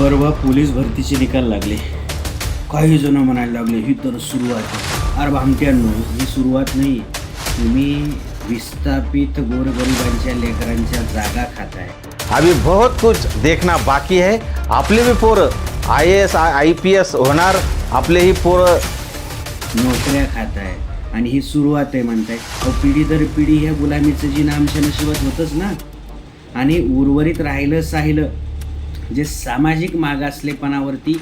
परवा पोलीस भरतीचे निकाल लागले. काही जण म्हणायला लागले ही तर सुरुवात आहे. अरे भामट्यांनो ही सुरुवात नाही तुम्ही विस्थापित गोरगरिबांच्या लेकरांच्या जागा खाताय. अभी बहुत कुछ देखना बाकी है. आपले भी पोरं I S I P S होणार. आपले ही पोरं नोकऱ्या खाताय. आणि ही सुरुवात आहे म्हणताय. अहो पिढी दर पिढी ह्या गुलामीचं जी आमच्या नशिबात होतंच ना. आणि उर्वरित राहिलं साहिलं. जे सामाजिक मागासलेपणावरती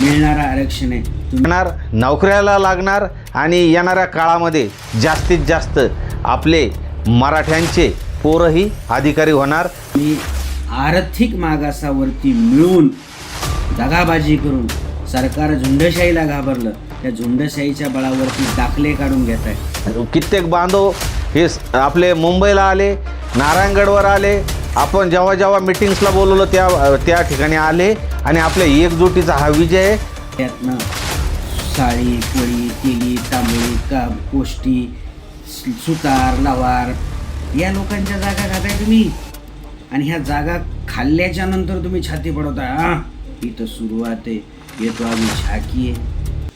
मिळणारं आरक्षण आहे. तुम्ही नोकऱ्याला लागणार आणि येणाऱ्या काळामध्ये जास्तीत जास्त आपले मराठ्यांचे पोरंही अधिकारी होणार. आणि आर्थिक मागासावरती मिळून दगाबाजी करून सरकार झुंडशाहीला घाबरलं त्या झुंडशाहीच्या बळावरती दाखले काढून घेत आहे. कित्येक बांधव हे आपले मुंबईला आले नारायणगडवर आले आपण जेव्हा जेव्हा मिटिंग्सला बोलवलं त्या त्या ठिकाणी आले आणि आपल्या एकजुटीचा हा विजय. आहे त्यातनं साळी कोळी तेली तांबळी काब कोष्टी सुतार लवार या लोकांच्या जागा खाताय तुम्ही. आणि ह्या जागा खाल्ल्याच्या नंतर तुम्ही छाती पडवताय हा ही तर सुरुवात आहे. येतो आम्ही झाकी आहे.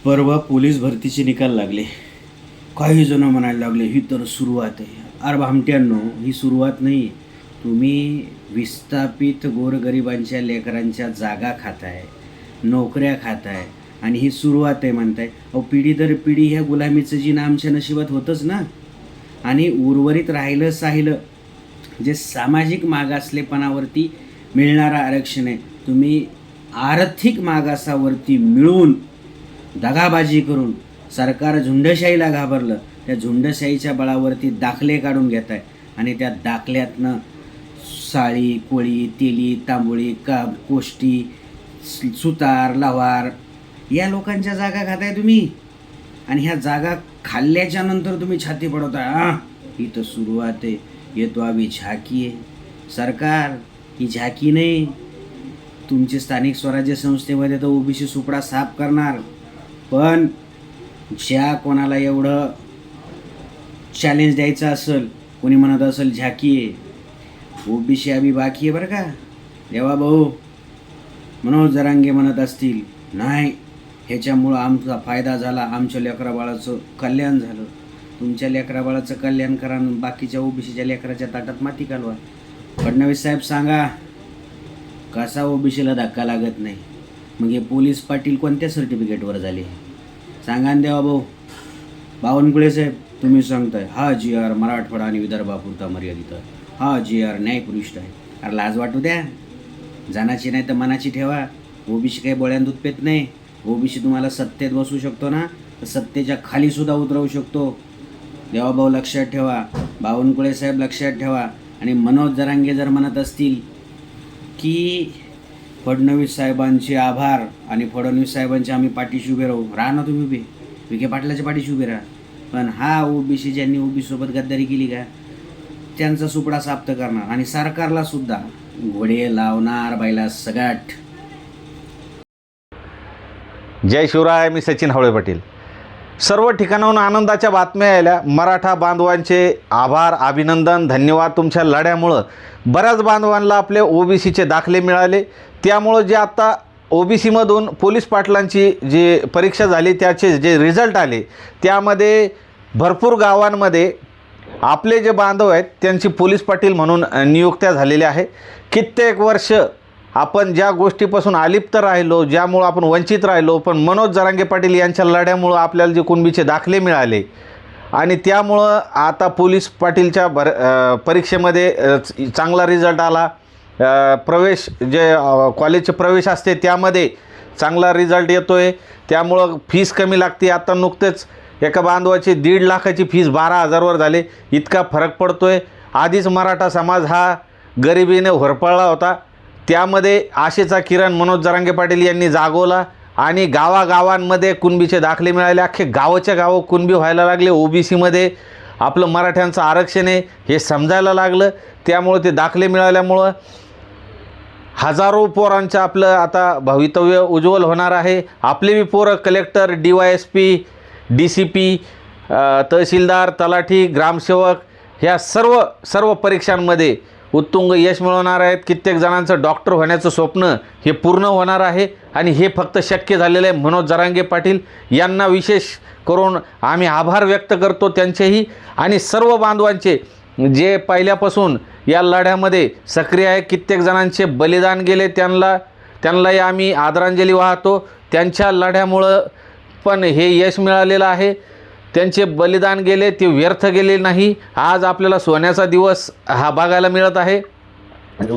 परवा पोलीस भरतीचे निकाल लागले. काही जण म्हणायला लागले ही तर सुरुवात आहे. अरे भामट्यांनो ही सुरुवात नाही. तुम्ही विस्थापित गोरगरिबांच्या लेकरांच्या जागा खाताय नोकऱ्या खाताय आणि ही सुरुवात आहे म्हणताय. अहो पिढी दर पिढी ह्या गुलामीचं जी आमच्या नशिबात होतंच ना. आणि उर्वरित राहिलं साहिलं जे सामाजिक मागासलेपणावरती मिळणारं आरक्षण आहे तुम्ही आर्थिक मागासावरती मिळून दगाबाजी करून सरकार झुंडशाहीला घाबरलं त्या झुंडशाहीच्या बळावरती दाखले काढून घेत आहे आणि त्या दाखल्यातनं साळी कोळी तेली तांबोळी काब कोष्टी सुतार लवार. या लोकांच्या जागा खाताय तुम्ही. आणि ह्या जागा खाल्ल्याच्या नंतर तुम्ही छाती पडवता हा ही तर सुरुवात आहे. येतो आम्ही झाकी आहे. सरकार ही झाकी नाही. तुमची स्थानिक स्वराज्य संस्थेमध्ये तर ओबीसी सुपडा साफ करणार. पण ज्या कोणाला एवढं चॅलेंज द्यायचं असेल कोणी म्हणत असेल झाकी आहे ओबीसी आम्ही बाकी आहे बरं का. देवा भाऊ मनोज जरांगे म्हणत असतील नाही ह्याच्यामुळं आमचा फायदा झाला आमच्या लेकरा बाळाचं कल्याण झालं. तुमच्या लेकरा बाळाचं कल्याण करा आणि बाकीच्या ओबीसीच्या लेकराच्या ताटात माती कालवा फडणवीस साहेब सांगा कसा ओबीसीला धक्का लागत नाही? मग हे पोलीस पाटील कोणत्या सर्टिफिकेटवर झाले? सांगा ना देवा भाऊ. बावनकुळे साहेब तुम्ही सांगताय. हा जी आर मराठवाडा आणि विदर्भापुरता मर्यादित आहे. हा जी आर न्यायपुरुष आहे. अरे लाज वाटू द्या. जाण्याची नाही तर मनाची ठेवा. ओबीसी काही बोळ्यान दूध पेत नाही. ओबीसी तुम्हाला सत्तेत बसू शकतो ना तर सत्तेच्या खालीसुद्धा उतरवू शकतो. देवाभाऊ लक्षात ठेवा. बावनकुळे साहेब लक्षात ठेवा. आणि मनोज जरांगे जर म्हणत असतील की फडणवीस साहेबांचे आभार आणि फडणवीस साहेबांचे आम्ही पाठीशी उभे राहू. राहा ना तुम्ही उभे. विखे पाटलाच्या पाठीशी उभे राहा. पण हा ओबीसी ज्यांनी ओबीसीसोबत गद्दारी केली का? त्यांचा सुपडा साप्त करणार आणि सरकारला सुद्धा घोडे लावणार बायला सगाट जय शिवराय मी सचिन हवळे पाटील. सर्व ठिकाणाहून आनंदाच्या बातम्या आल्या मराठा बांधवांचे आभार अभिनंदन धन्यवाद तुमच्या लढ्यामुळं. बऱ्याच बांधवांना आपले ओबीसीचे दाखले मिळाले. त्यामुळं जे आत्ता ओबीसीमधून पोलीस पाटलांची जी परीक्षा झाली त्याचे जे रिझल्ट आले त्यामध्ये भरपूर गावांमध्ये आपले जे बांधव आहेत त्यांची पोलीस पाटील म्हणून नियुक्त्या झालेल्या आहे. कित्येक वर्ष आपण ज्या गोष्टीपासून अलिप्त राहिलो ज्यामुळं आपण वंचित राहिलो पण मनोज जरांगे पाटील यांच्या लढ्यामुळं आपल्याला जे कुणबीचे दाखले मिळाले आणि त्यामुळं आता पोलीस पाटीलच्या भर परीक्षेमध्ये चांगला रिझल्ट आला. प्रवेश जे कॉलेजचे प्रवेश असते त्यामध्ये चांगला रिझल्ट येतो आहे त्यामुळं फीस कमी लागते. आता नुकतेच एका बांधवाची दीड लाखाची फीस बारा हजारवर झाले. इतका फरक पडतो आहे आधीच मराठा समाज हा गरिबीने होरपळला होता. त्यामध्ये आशेचा किरण मनोज जरांगे पाटील यांनी जागवला आणि गावागावांमध्ये कुणबीचे दाखले मिळाले. अख्खे गावाच्या गावं कुणबी व्हायला लागले. ओबीसीमध्ये आपलं मराठ्यांचं आरक्षण आहे हे समजायला लागलं. त्यामुळं ते दाखले मिळाल्यामुळं हजारो पोरांचं आपलं आता भवितव्य उज्ज्वल होणार आहे. आपले बी पोरं collector D Y S P D C P तहसीलदार तलाठी ग्रामसेवक ह्या सर्व सर्व परीक्षांमध्ये उत्तुंग यश मिळवणार आहेत. कित्येक जणांचं डॉक्टर होण्याचं स्वप्न हे पूर्ण होणार आहे. आणि हे फक्त शक्य झालेलं आहे मनोज जरांगे पाटील यांना विशेष करून आम्ही आभार व्यक्त करतो त्यांचेही. आणि सर्व बांधवांचे जे पहिल्यापासून या लढ्यामध्ये सक्रिय आहे कित्येक जणांचे बलिदान गेले त्यांना त्यांनाही आम्ही आदरांजली वाहतो. त्यांच्या लढ्यामुळं पण हे यश मिळालेलं आहे. त्यांचे बलिदान गेले ते व्यर्थ गेले नाही. आज आपल्याला सोन्याचा दिवस हा बघायला मिळत आहे.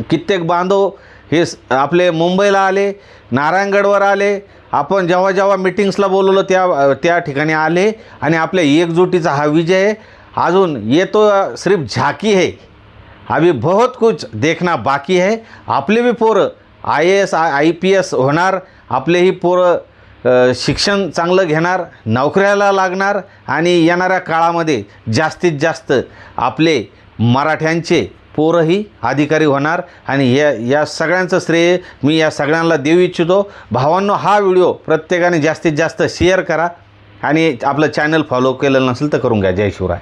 कित्येक बांधव हे आपले मुंबईला आले नारायणगडवर आले. आपण जेव्हा जेव्हा मिटिंग्सला बोलवलं त्या त्या ठिकाणी आले आणि आपल्या एकजुटीचा हा विजय. आहे अजून ये तो सिर्फ झाकी है. अभी बहुत कुछ देखना बाकी है. आपले बी पोरं I A S I P S होणार. आपलेही पोरं शिक्षण चांगलं घेणार नोकऱ्याला लागणार आणि येणाऱ्या काळामध्ये जास्तीत जास्त आपले मराठ्यांचे पोरंही अधिकारी होणार आणि या या सगळ्यांचं श्रेय मी या सगळ्यांना देऊ इच्छितो. भावांनो हा व्हिडिओ प्रत्येकाने जास्तीत जास्त शेअर करा आणि आपलं चॅनल फॉलो केलेलं नसेल तर करून घ्या. जय शिवराय.